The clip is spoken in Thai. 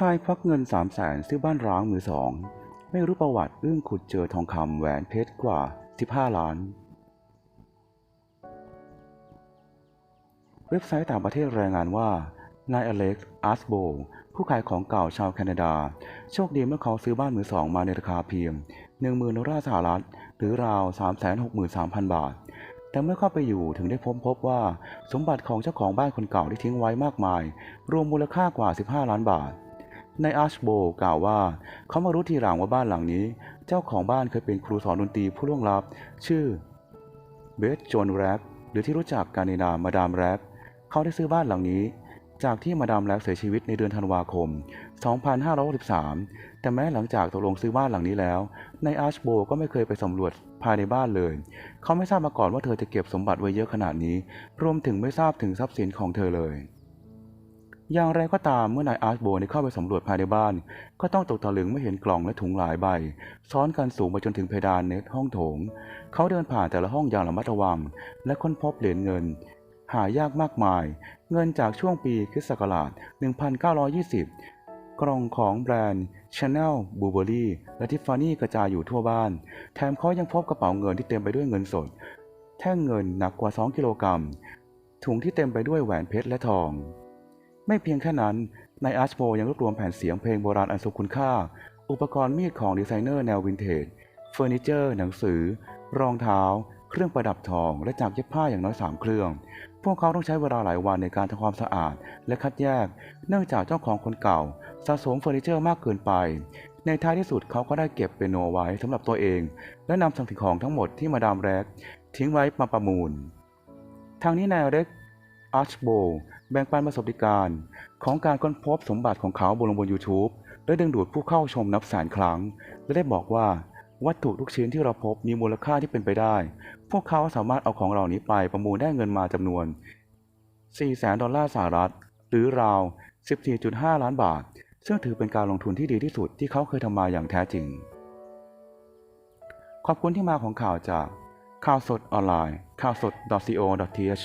ชายควักเงินสามแสนซื้อบ้านร้างมือสอง ไม่รู้ประวัติอึ้งขุดเจอทองคำแหวนเพชรกว่า 15 ล้าน เว็บไซต์ต่างประเทศรายงานว่านายอเล็กซ์อาร์สโบผู้ขายของเก่าชาวแคนาดา โชคดีเมื่อเขาซื้อบ้านมือสองมาในราคาเพียง 10,000ดอลลาร์สหรัฐ หรือราว 363,000 บาท แต่เมื่อเข้าไปอยู่ถึงได้พบพบว่า สมบัติของเจ้าของบ้านคนเก่าที่ทิ้งไว้มากมาย รวมมูลค่ากว่า 15 ล้านบาท นายอาร์ชโบกล่าวว่า เขามารู้ทีหลังว่าบ้านหลังนี้ เจ้าของบ้านเคยเป็นครูสอนดนตรีผู้ล่วงลับ ชื่อเบสโจนแรปหรือที่รู้จักกันในนามมาดามแรปเขาได้ซื้อบ้านหลังนี้ จากที่มาดามแรปเสียชีวิตในเดือนธันวาคม 2563 แต่แม้หลังจากตกลงซื้อบ้านหลังนี้แล้วนายอาร์ชโบก็ไม่เคยไปสำรวจภายในบ้านเลย เขาไม่ทราบมาก่อนว่าเธอจะเก็บสมบัติไว้เยอะขนาดนี้ รวมถึงไม่ทราบถึงทรัพย์สินของเธอเลย อย่างไรก็ตามเมื่อนายอาร์ชโบได้เข้าไปสำรวจภายในบ้าน ก็ต้องตกตะลึงเมื่อเห็นกล่องและถุงหลายใบ ซ้อนกันสูงไปจนถึงเพดานในห้องโถง เขาเดินผ่านแต่ละห้องอย่างระมัดระวัง และค้นพบเหรียญเงิน หายากมากมาย เงินจากช่วงปีคริสต์ศักราช 1920 กล่องของแบรนด์ Chanel Burberry และ Tiffany กระจายอยู่ทั่วบ้าน แถมเขายังพบกระเป๋าเงินที่เต็มไปด้วยเงินสด แท่งเงินหนักกว่า 2 กิโลกรัมถุงที่เต็มไปด้วยแหวนเพชรและทอง ไม่เพียงแค่นั้นนายอาร์ชโบยังรวบรวมแผ่นเสียงเพลงโบราณอันทรงคุณค่า อุปกรณ์มีดของดีไซเนอร์แนววินเทจ เฟอร์นิเจอร์ หนังสือ รองเท้า เครื่องประดับทอง และจากเย็บผ้าอย่างน้อย 3 เครื่อง พวกเขาต้องใช้เวลาหลายวันในการทำความสะอาด และคัดแยก เนื่องจากเจ้าของคนเก่า สะสมเฟอร์นิเจอร์มากเกินไป ในท้ายที่สุดเขาก็ได้เก็บเปียโนไว้สำหรับตัวเอง และนำสิ่งของทั้งหมดที่มาดามแร็กทิ้งไว้มาประมูล ทางนี้นายเร็ก อาร์ชโบแบ่งปันประสบการณ์ของการค้นพบสมบัติของเขาบนลงบน YouTube และดึงดูดผู้เข้าชมนับแสนครั้ง และได้บอกว่า วัตถุทุกชิ้นที่เราพบมีมูลค่าที่เป็นไปได้ พวกเขาสามารถเอาของเหล่านี้ไปประมูลได้เงินมาจำนวน4แสนดอลลาร์สหรัฐ หรือราว 14.5 ล้านบาท ซึ่งถือเป็นการลงทุนที่ดีที่สุดที่เขาเคยทำมาอย่างแท้จริง ขอบคุณที่มาของข่าวจากข่าวสดออนไลน์ข่าวสด .co.th